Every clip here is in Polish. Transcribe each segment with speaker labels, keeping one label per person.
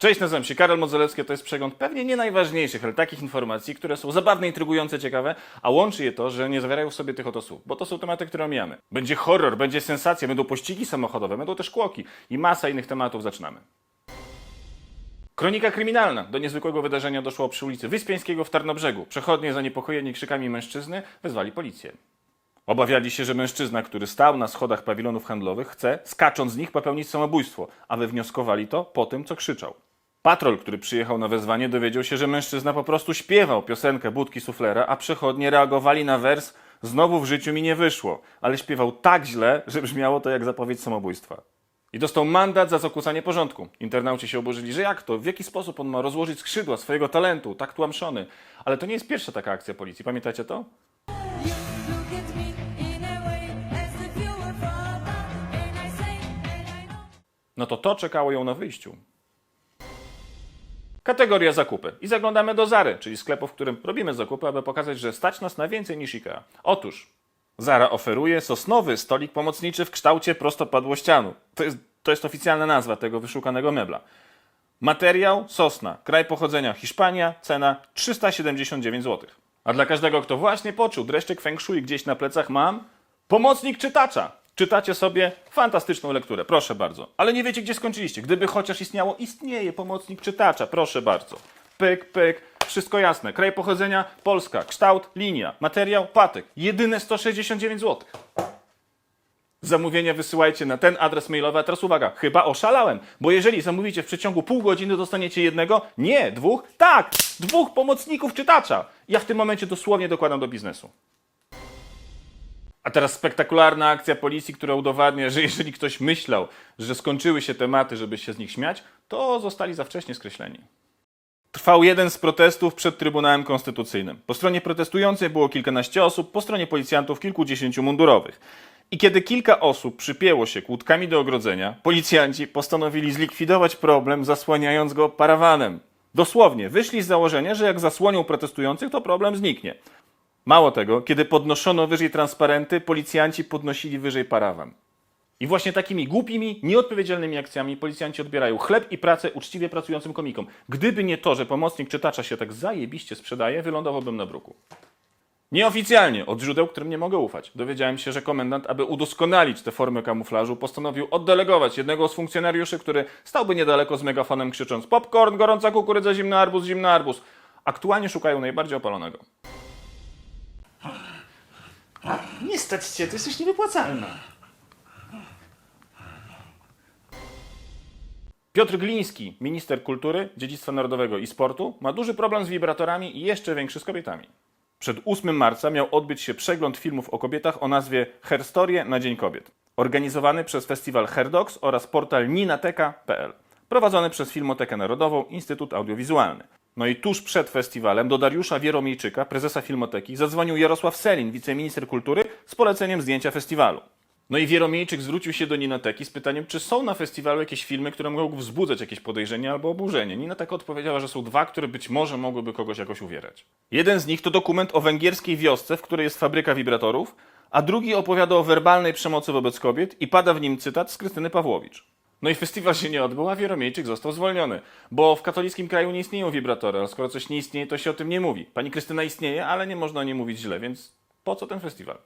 Speaker 1: Cześć, nazywam się Karol Modzelewski, to jest przegląd pewnie nie najważniejszych, ale takich informacji, które są zabawne, intrygujące, ciekawe, a łączy je to, że nie zawierają w sobie tych oto słów, bo to są tematy, które omijamy. Będzie horror, będzie sensacja, będą pościgi samochodowe, będą też kłoki i masa innych tematów. Zaczynamy. Kronika kryminalna. Do niezwykłego wydarzenia doszło przy ulicy Wyspiańskiego w Tarnobrzegu. Przechodnie zaniepokojeni krzykami mężczyzny wezwali policję. Obawiali się, że mężczyzna, który stał na schodach pawilonów handlowych, chce, skacząc z nich, popełnić samobójstwo, a wywnioskowali to po tym, co krzyczał. Patrol, który przyjechał na wezwanie, dowiedział się, że mężczyzna po prostu śpiewał piosenkę Budki Suflera, a przechodnie reagowali na wers Znowu w życiu mi nie wyszło, ale śpiewał tak źle, że brzmiało to jak zapowiedź samobójstwa. I dostał mandat za zakłócanie porządku. Internauci się oburzyli, że jak to, w jaki sposób on ma rozłożyć skrzydła swojego talentu, tak tłamszony. Ale to nie jest pierwsza taka akcja policji, pamiętacie to? No to to czekało ją na wyjściu. Kategoria zakupy. I zaglądamy do Zary, czyli sklepu, w którym robimy zakupy, aby pokazać, że stać nas na więcej niż IKEA. Otóż Zara oferuje sosnowy stolik pomocniczy w kształcie prostopadłościanu. To jest, to jest oficjalna nazwa tego wyszukanego mebla. Materiał sosna, kraj pochodzenia Hiszpania, cena 379 zł. A dla każdego, kto właśnie poczuł dreszczyk feng shui gdzieś na plecach, mam pomocnik czytacza. Czytacie sobie fantastyczną lekturę, proszę bardzo. Ale nie wiecie, gdzie skończyliście. Gdyby chociaż istniało, istnieje pomocnik czytacza, proszę bardzo. Pyk, pyk, wszystko jasne. Kraj pochodzenia Polska, kształt, linia, materiał, patyk. Jedyne 169 zł. Zamówienia wysyłajcie na ten adres mailowy, a teraz uwaga, chyba oszalałem, bo jeżeli zamówicie w przeciągu pół godziny, dostaniecie jednego, nie, dwóch, tak, dwóch pomocników czytacza. Ja w tym momencie dosłownie dokładam do biznesu. A teraz spektakularna akcja policji, która udowadnia, że jeżeli ktoś myślał, że skończyły się tematy, żeby się z nich śmiać, to zostali za wcześnie skreśleni. Trwał jeden z protestów przed Trybunałem Konstytucyjnym. Po stronie protestującej było kilkanaście osób, po stronie policjantów kilkudziesięciu mundurowych. I kiedy kilka osób przypięło się kłódkami do ogrodzenia, policjanci postanowili zlikwidować problem, zasłaniając go parawanem. Dosłownie, wyszli z założenia, że jak zasłonią protestujących, to problem zniknie. Mało tego, kiedy podnoszono wyżej transparenty, policjanci podnosili wyżej parawan. I właśnie takimi głupimi, nieodpowiedzialnymi akcjami policjanci odbierają chleb i pracę uczciwie pracującym komikom. Gdyby nie to, że pomocnik czytacza się tak zajebiście sprzedaje, wylądowałbym na bruku. Nieoficjalnie, od źródeł, którym nie mogę ufać, dowiedziałem się, że komendant, aby udoskonalić tę formę kamuflażu, postanowił oddelegować jednego z funkcjonariuszy, który stałby niedaleko z megafonem krzycząc popcorn, gorąca kukurydza, zimny arbuz, zimny arbuz. Aktualnie szukają najbardziej opalonego. Nie stać cię, ty jesteś niewypłacalna. Piotr Gliński, minister kultury, dziedzictwa narodowego i sportu, ma duży problem z wibratorami i jeszcze większy z kobietami. Przed 8 marca miał odbyć się przegląd filmów o kobietach o nazwie Herstorie na Dzień Kobiet, organizowany przez festiwal Herdox oraz portal ninateka.pl, prowadzony przez Filmotekę Narodową, Instytut Audiowizualny. No i tuż przed festiwalem do Dariusza Wieromiejczyka, prezesa Filmoteki, zadzwonił Jarosław Selin, wiceminister kultury, z poleceniem zdjęcia festiwalu. No i Wieromiejczyk zwrócił się do Ninateki z pytaniem, czy są na festiwalu jakieś filmy, które mogą wzbudzać jakieś podejrzenie albo oburzenie. Ninateka odpowiedziała, że są dwa, które być może mogłyby kogoś jakoś uwierać. Jeden z nich to dokument o węgierskiej wiosce, w której jest fabryka wibratorów, a drugi opowiada o werbalnej przemocy wobec kobiet i pada w nim cytat z Krystyny Pawłowicz. No i festiwal się nie odbył, a Wieromiejczyk został zwolniony, bo w katolickim kraju nie istnieją wibratory, ale skoro coś nie istnieje, to się o tym nie mówi. Pani Krystyna istnieje, ale nie można o niej mówić źle, więc po co ten festiwal?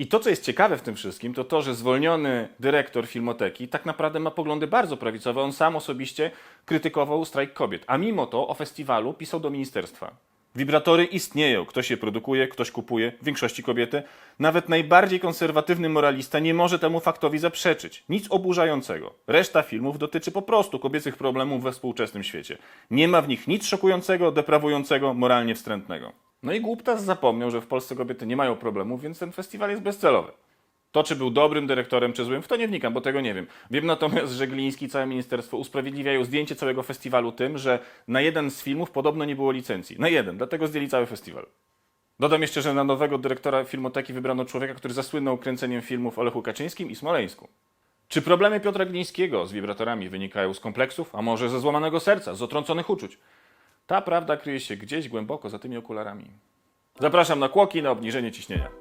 Speaker 1: I to, co jest ciekawe w tym wszystkim, to to, że zwolniony dyrektor filmoteki tak naprawdę ma poglądy bardzo prawicowe. On sam osobiście krytykował strajk kobiet, a mimo to o festiwalu pisał do ministerstwa. Wibratory istnieją, ktoś je produkuje, ktoś kupuje, w większości kobiety. Nawet najbardziej konserwatywny moralista nie może temu faktowi zaprzeczyć. Nic oburzającego. Reszta filmów dotyczy po prostu kobiecych problemów we współczesnym świecie. Nie ma w nich nic szokującego, deprawującego, moralnie wstrętnego. No i głuptas zapomniał, że w Polsce kobiety nie mają problemów, więc ten festiwal jest bezcelowy. To, czy był dobrym dyrektorem, czy złym, w to nie wnikam, bo tego nie wiem. Wiem natomiast, że Gliński i całe ministerstwo usprawiedliwiają zdjęcie całego festiwalu tym, że na jeden z filmów podobno nie było licencji. Na jeden, dlatego zdjęli cały festiwal. Dodam jeszcze, że na nowego dyrektora filmoteki wybrano człowieka, który zasłynął kręceniem filmów o Lechu Kaczyńskim i Smoleńsku. Czy problemy Piotra Glińskiego z wibratorami wynikają z kompleksów, a może ze złamanego serca, z otrąconych uczuć? Ta prawda kryje się gdzieś głęboko za tymi okularami. Zapraszam na kłoki na obniżenie ciśnienia.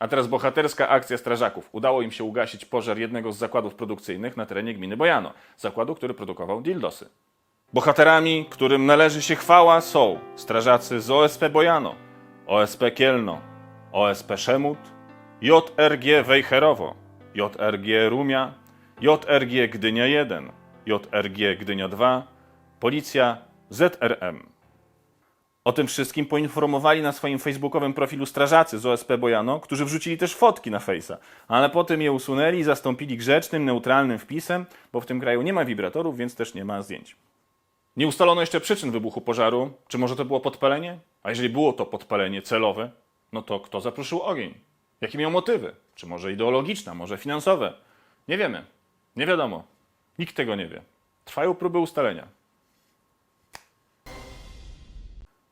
Speaker 1: A teraz bohaterska akcja strażaków. Udało im się ugasić pożar jednego z zakładów produkcyjnych na terenie gminy Bojano, zakładu, który produkował dildosy. Bohaterami, którym należy się chwała, są strażacy z OSP Bojano, OSP Kielno, OSP Szemut, JRG Wejherowo, JRG Rumia, JRG Gdynia 1, JRG Gdynia 2, Policja ZRM. O tym wszystkim poinformowali na swoim facebookowym profilu strażacy z OSP Bojano, którzy wrzucili też fotki na Face'a, ale potem je usunęli i zastąpili grzecznym, neutralnym wpisem, bo w tym kraju nie ma wibratorów, więc też nie ma zdjęć. Nie ustalono jeszcze przyczyn wybuchu pożaru. Czy może to było podpalenie? A jeżeli było to podpalenie celowe, no to kto zapruszył ogień? Jakie miał motywy? Czy może ideologiczne, może finansowe? Nie wiemy. Nie wiadomo. Nikt tego nie wie. Trwają próby ustalenia.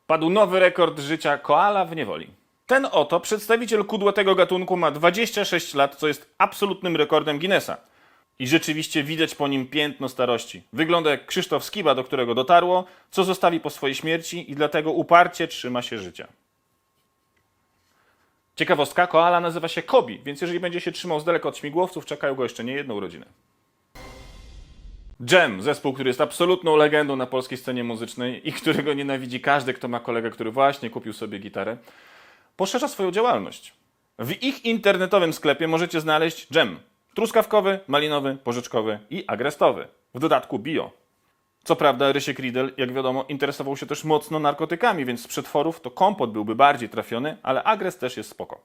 Speaker 1: Padł nowy rekord życia koala w niewoli. Ten oto przedstawiciel kudłatego gatunku ma 26 lat, co jest absolutnym rekordem Guinnessa. I rzeczywiście widać po nim piętno starości. Wygląda jak Krzysztof Skiba, do którego dotarło, co zostawi po swojej śmierci i dlatego uparcie trzyma się życia. Ciekawostka, koala nazywa się Kobi, więc jeżeli będzie się trzymał z daleka od śmigłowców, czekają go jeszcze nie jedną urodzinę. Jam, zespół, który jest absolutną legendą na polskiej scenie muzycznej i którego nienawidzi każdy, kto ma kolegę, który właśnie kupił sobie gitarę, poszerza swoją działalność. W ich internetowym sklepie możecie znaleźć dżem truskawkowy, malinowy, porzeczkowy i agrestowy. W dodatku bio. Co prawda Rysiek Riedel, jak wiadomo, interesował się też mocno narkotykami, więc z przetworów to kompot byłby bardziej trafiony, ale agres też jest spoko.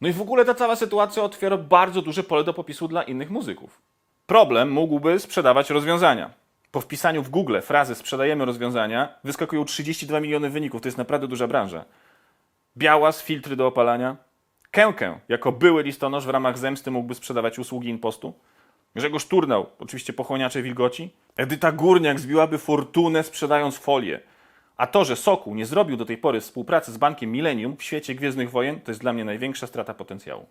Speaker 1: No i w ogóle ta cała sytuacja otwiera bardzo duże pole do popisu dla innych muzyków. Problem mógłby sprzedawać rozwiązania. Po wpisaniu w Google frazy sprzedajemy rozwiązania wyskakują 32 miliony wyników, to jest naprawdę duża branża. Białas, filtry do opalania. Kękę, jako były listonosz w ramach zemsty mógłby sprzedawać usługi impostu. Grzegorz Turnał, oczywiście pochłaniacze wilgoci. Edyta Górniak zbiłaby fortunę sprzedając folię. A to, że Sokół nie zrobił do tej pory współpracy z bankiem Millennium w świecie Gwiezdnych Wojen, to jest dla mnie największa strata potencjału.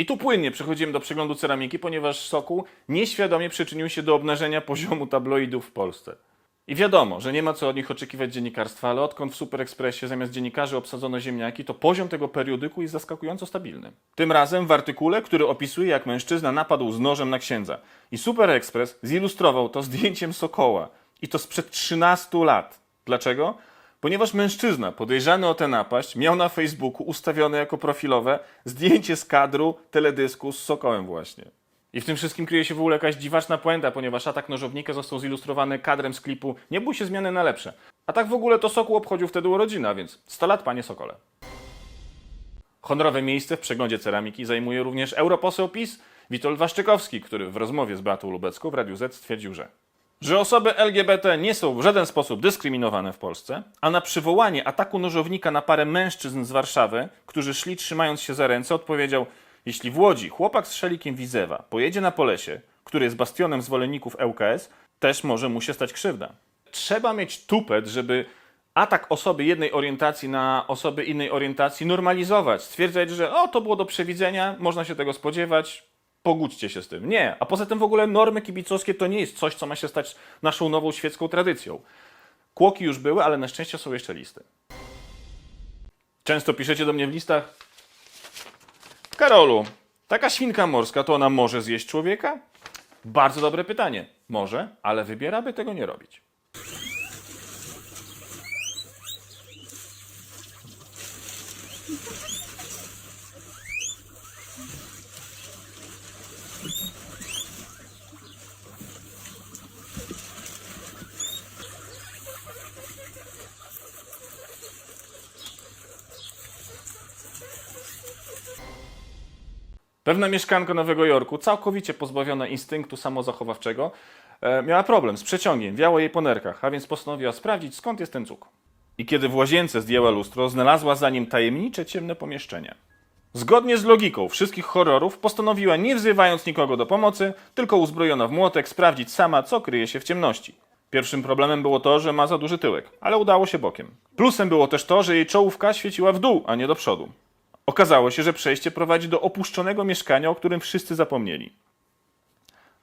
Speaker 1: I tu płynnie przechodzimy do przeglądu ceramiki, ponieważ Sokół nieświadomie przyczynił się do obnażenia poziomu tabloidów w Polsce. I wiadomo, że nie ma co od nich oczekiwać dziennikarstwa, ale odkąd w Super Expressie zamiast dziennikarzy obsadzono ziemniaki, to poziom tego periodyku jest zaskakująco stabilny. Tym razem w artykule, który opisuje, jak mężczyzna napadł z nożem na księdza. I Super Express zilustrował to zdjęciem Sokoła. I to sprzed 13 lat. Dlaczego? Ponieważ mężczyzna podejrzany o tę napaść miał na Facebooku ustawione jako profilowe zdjęcie z kadru teledysku z Sokołem właśnie. I w tym wszystkim kryje się w ogóle jakaś dziwaczna puenta, ponieważ atak nożownika został zilustrowany kadrem z klipu Nie bój się zmiany na lepsze. A tak w ogóle to Sokół obchodził wtedy urodziny, a więc 100 lat, panie Sokole. Honorowe miejsce w przeglądzie ceramiki zajmuje również europoseł PiS Witold Waszczykowski, który w rozmowie z Beatą Lubecką w Radiu Z stwierdził, że że osoby LGBT nie są w żaden sposób dyskryminowane w Polsce, a na przywołanie ataku nożownika na parę mężczyzn z Warszawy, którzy szli trzymając się za ręce, odpowiedział: Jeśli w Łodzi chłopak z szelikiem Widzewa pojedzie na Polesie, który jest bastionem zwolenników ŁKS, też może mu się stać krzywda. Trzeba mieć tupet, żeby atak osoby jednej orientacji na osoby innej orientacji normalizować, stwierdzać, że o, to było do przewidzenia, można się tego spodziewać, pogódźcie się z tym. Nie, a poza tym w ogóle normy kibicowskie to nie jest coś, co ma się stać naszą nową świecką tradycją. Kłoki już były, ale na szczęście są jeszcze listy. Często piszecie do mnie w listach Karolu, taka świnka morska to ona może zjeść człowieka? Bardzo dobre pytanie. Może, ale wybiera, by tego nie robić. Pewna mieszkanka Nowego Jorku, całkowicie pozbawiona instynktu samozachowawczego, e, miała problem z przeciągiem, wiało jej po nerkach, a więc postanowiła sprawdzić, skąd jest ten cuk. I kiedy w łazience zdjęła lustro, znalazła za nim tajemnicze, ciemne pomieszczenie. Zgodnie z logiką wszystkich horrorów, postanowiła, nie wzywając nikogo do pomocy, tylko uzbrojona w młotek, sprawdzić sama, co kryje się w ciemności. Pierwszym problemem było to, że ma za duży tyłek, ale udało się bokiem. Plusem było też to, że jej czołówka świeciła w dół, a nie do przodu. Okazało się, że przejście prowadzi do opuszczonego mieszkania, o którym wszyscy zapomnieli.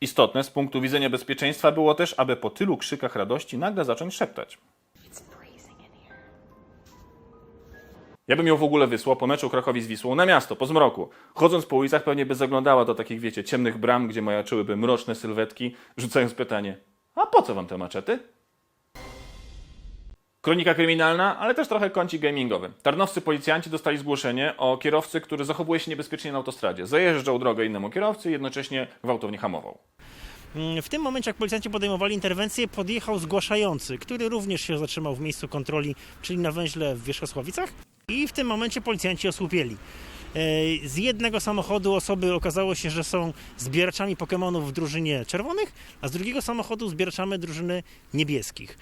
Speaker 1: Istotne z punktu widzenia bezpieczeństwa było też, aby po tylu krzykach radości nagle zacząć szeptać. Ja bym ją w ogóle wysłał po meczu Krakowi z Wisłą na miasto, po zmroku. Chodząc po ulicach pewnie by zaglądała do takich, wiecie, ciemnych bram, gdzie majaczyłyby mroczne sylwetki, rzucając pytanie, a po co wam te maczety? Kronika kryminalna, ale też trochę kącik gamingowy. Tarnowscy policjanci dostali zgłoszenie o kierowcy, który zachowuje się niebezpiecznie na autostradzie. Zajeżdżał drogę innemu kierowcy i jednocześnie gwałtownie hamował.
Speaker 2: Mm, W tym momencie, jak policjanci podejmowali interwencję, podjechał zgłaszający, który również się zatrzymał w miejscu kontroli, czyli na węźle w Wierzchosławicach. I w tym momencie policjanci osłupieli. E, Z jednego samochodu osoby okazało się, że są zbieraczami Pokemonów w drużynie czerwonych, a z drugiego samochodu zbieraczami drużyny niebieskich.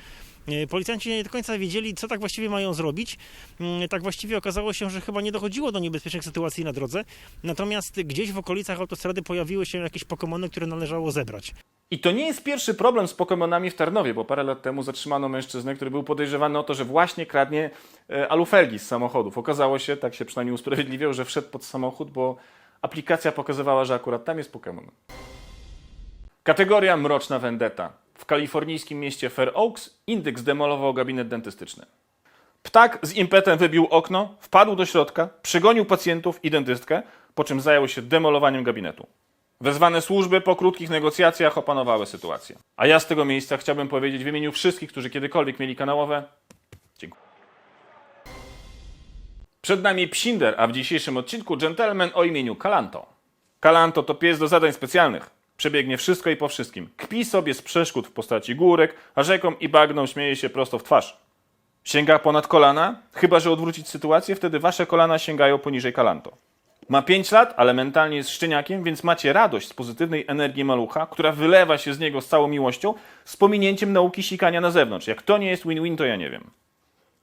Speaker 2: E, Policjanci nie do końca wiedzieli, co tak właściwie mają zrobić. Mm, Tak właściwie okazało się, że chyba nie dochodziło do niebezpiecznych sytuacji na drodze. Natomiast gdzieś w okolicach autostrady pojawiły się jakieś Pokemony, które należało zebrać.
Speaker 1: I to nie jest pierwszy problem z Pokemonami w Tarnowie, bo parę lat temu zatrzymano mężczyznę, który był podejrzewany o to, że właśnie kradnie e, alufelgi z samochodów. Okazało się, tak się przynajmniej usprawiedliwiał, że wszedł pod samochód, bo aplikacja pokazywała, że akurat tam jest Pokémon. Kategoria Mroczna Vendetta. W kalifornijskim mieście Fair Oaks indyk zdemolował gabinet dentystyczny. Ptak z impetem wybił okno, wpadł do środka, przygonił pacjentów i dentystkę, po czym zajął się demolowaniem gabinetu. Wezwane służby po krótkich negocjacjach opanowały sytuację. A ja z tego miejsca chciałbym powiedzieć w imieniu wszystkich, którzy kiedykolwiek mieli kanałowe, dziękuję. Przed nami Psinder, a w dzisiejszym odcinku gentleman o imieniu Kalanto. Kalanto to pies do zadań specjalnych. Przebiegnie wszystko i po wszystkim. Kpi sobie z przeszkód w postaci górek, a rzekom i bagną śmieje się prosto w twarz. Sięga ponad kolana, chyba że odwrócić sytuację, wtedy wasze kolana sięgają poniżej Kalanto. Ma 5 lat, ale mentalnie jest szczeniakiem, więc macie radość z pozytywnej energii malucha, która wylewa się z niego z całą miłością, z pominięciem nauki sikania na zewnątrz. Jak to nie jest win-win, to ja nie wiem.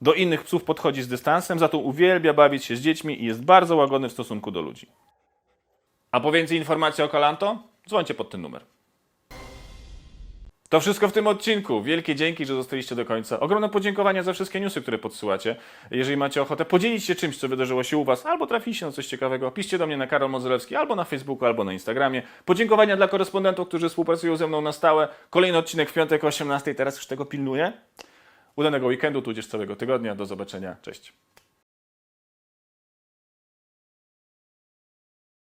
Speaker 1: Do innych psów podchodzi z dystansem, za to uwielbia bawić się z dziećmi i jest bardzo łagodny w stosunku do ludzi. A po więcej informacji o Kalanto, dzwońcie pod ten numer. To wszystko w tym odcinku. Wielkie dzięki, że zostaliście do końca. Ogromne podziękowania za wszystkie newsy, które podsyłacie. Jeżeli macie ochotę podzielić się czymś, co wydarzyło się u Was, albo trafiliście na coś ciekawego, piszcie do mnie na Karol Modzelewski, albo na Facebooku, albo na Instagramie. Podziękowania dla korespondentów, którzy współpracują ze mną na stałe. Kolejny odcinek w piątek o 18, teraz już tego pilnuję. Udanego weekendu, tudzież całego tygodnia. Do zobaczenia. Cześć.